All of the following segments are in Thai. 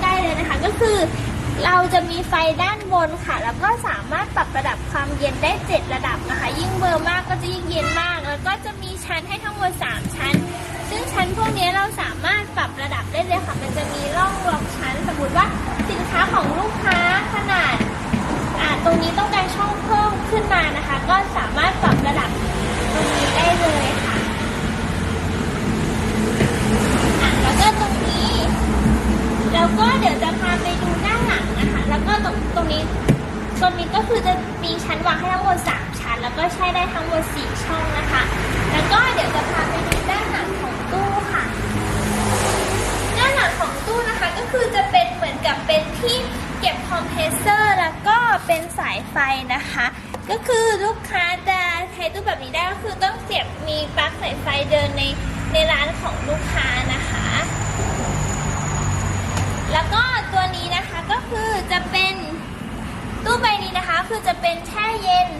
ใกล้ๆเลยนะคะ ก็คือเราจะมีไฟด้านบนค่ะ แล้วก็สามารถปรับระดับความเย็นได้ 7 ระดับนะคะ ยิ่งเบอร์มากก็จะยิ่งเย็นมาก แล้วก็จะมีชั้นให้ทั้งหมด 3 ชั้น ซึ่งชั้นพวกนี้เราสามารถปรับระดับได้เลยค่ะ มันจะมีร่องรองชั้น สมมติว่าสินค้าของลูกค้าขนาดอ่าตรงนี้ต้องการช่องเพิ่มขึ้นมานะคะ ก็สามารถปรับระดับตรงนี้ได้เลยค่ะอะแล้วก็ตรงนี้ แล้วก็เดี๋ยวจะพาไปดูด้านหลังนะคะ แล้วก็ ตรงตรงนี้ตรงนี้ก็คือจะมีชั้นวางให้ทั้งหมด 3 ชั้น แล้วก็ใช้ได้ทั้งหมด 4 ช่องนะคะ แล้วก็เดี๋ยวจะพาไปดูด้านหลังของตู้ค่ะ ด้านหลังของตู้นะคะก็คือจะเป็นเหมือนกับเป็นที่เก็บคอมเพรสเซอร์แล้วก็เป็นสายไฟนะคะ ก็คือลูกค้าจะใช้ตู้แบบนี้ได้ก็คือต้องเสียบมีปลั๊กสายไฟเดินในในร้านของลูกค้า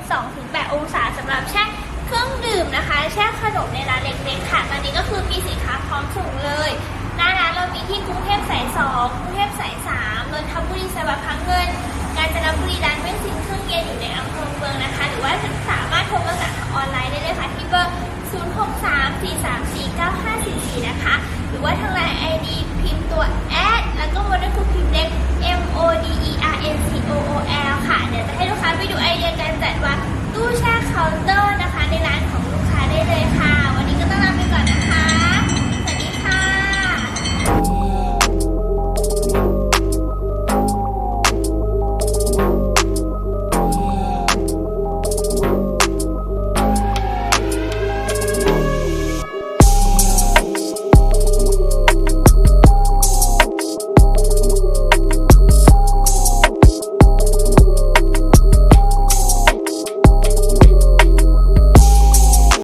12-8 องศาสำหรับแช่เครื่องดื่มนะคะ แช่ขนมในร้านเล็กๆค่ะตอนนี้ก็คือมีสินค้าพร้อมส่งเลยหน้าร้านเรามีที่กรุงเทพสาย2กรุงเทพสาย3นนทบุรีสายวัดพัง ตู้แช่เคาน์เตอร์นะคะ ในร้าน